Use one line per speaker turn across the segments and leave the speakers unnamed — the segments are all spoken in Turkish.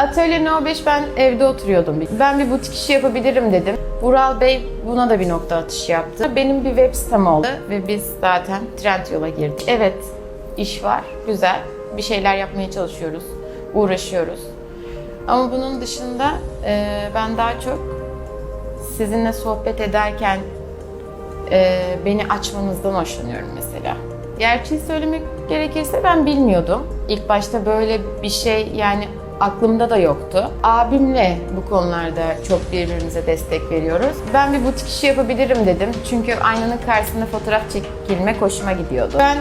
Atölye No 5 ben evde oturuyordum. Ben bir butik işi yapabilirim dedim. Vural Bey buna da bir nokta atışı yaptı. Benim bir web sitem oldu ve biz zaten Trendyol'a girdik. Evet, iş var, güzel. Bir şeyler yapmaya çalışıyoruz, uğraşıyoruz. Ama bunun dışında e, ben daha çok sizinle sohbet ederken e, beni açmanızdan hoşlanıyorum mesela. Gerçeği söylemek gerekirse ben bilmiyordum. İlk başta böyle bir şey yani aklımda da yoktu. Abimle bu konularda çok birbirimize destek veriyoruz. Ben bir butik işi yapabilirim dedim. Çünkü aynanın karşısında fotoğraf çekilmek hoşuma gidiyordu. Ben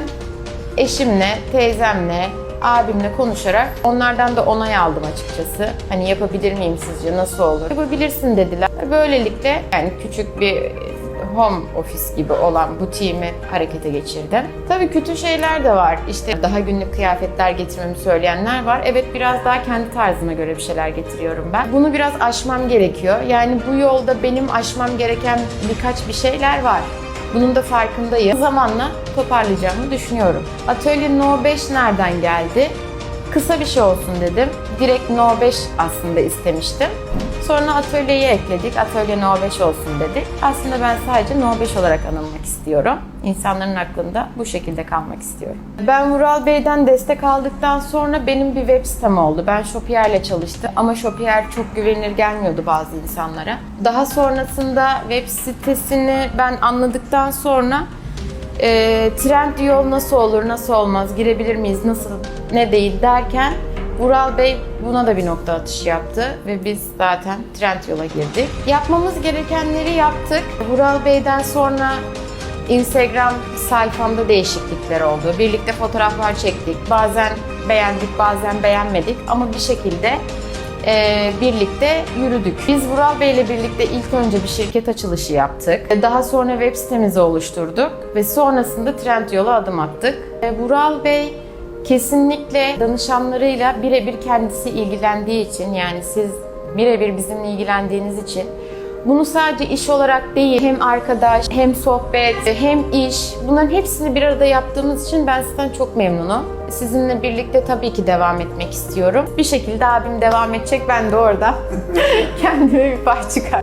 eşimle, teyzemle, abimle konuşarak onlardan da onay aldım açıkçası. Hani yapabilir miyim sizce, nasıl olur? Yapabilirsin dediler. Böylelikle yani küçük bir home office gibi olan butiğimi harekete geçirdim. Tabii kötü şeyler de var. İşte daha günlük kıyafetler getirmemi söyleyenler var. Evet biraz daha kendi tarzıma göre bir şeyler getiriyorum ben. Bunu biraz aşmam gerekiyor. Yani bu yolda benim aşmam gereken birkaç bir şeyler var. Bunun da farkındayım. Zamanla toparlayacağımı düşünüyorum. Atölye No 5 nereden geldi? Kısa bir şey olsun dedim. Direkt No 5 aslında istemiştim. Sonra atölyeyi ekledik. Atölye No 5 olsun dedik. Aslında ben sadece No 5 olarak anılmak istiyorum. İnsanların aklında bu şekilde kalmak istiyorum. Ben Vural Bey'den destek aldıktan sonra benim bir web sitem oldu. Ben Shopier ile çalıştım ama Shopier çok güvenilir gelmiyordu bazı insanlara. Daha sonrasında web sitesini ben anladıktan sonra e, trend yol nasıl olur, nasıl olmaz, girebilir miyiz, nasıl, ne değil derken Vural Bey buna da bir nokta atışı yaptı ve biz zaten trend yola girdik. Yapmamız gerekenleri yaptık. Vural Bey'den sonra Instagram sayfamda değişiklikler oldu. Birlikte fotoğraflar çektik. Bazen beğendik, bazen beğenmedik ama bir şekilde e, birlikte yürüdük. Biz Vural Bey ile birlikte ilk önce bir şirket açılışı yaptık. Daha sonra web sitemizi oluşturduk ve sonrasında Trendyol'a adım attık. E, Vural Bey kesinlikle danışanlarıyla birebir kendisi ilgilendiği için yani siz birebir bizimle ilgilendiğiniz için bunu sadece iş olarak değil, hem arkadaş, hem sohbet, hem iş, bunların hepsini bir arada yaptığımız için ben sizden çok memnunum. Sizinle birlikte tabii ki devam etmek istiyorum. Bir şekilde abim devam edecek, ben de orada kendime bir pay çıkar.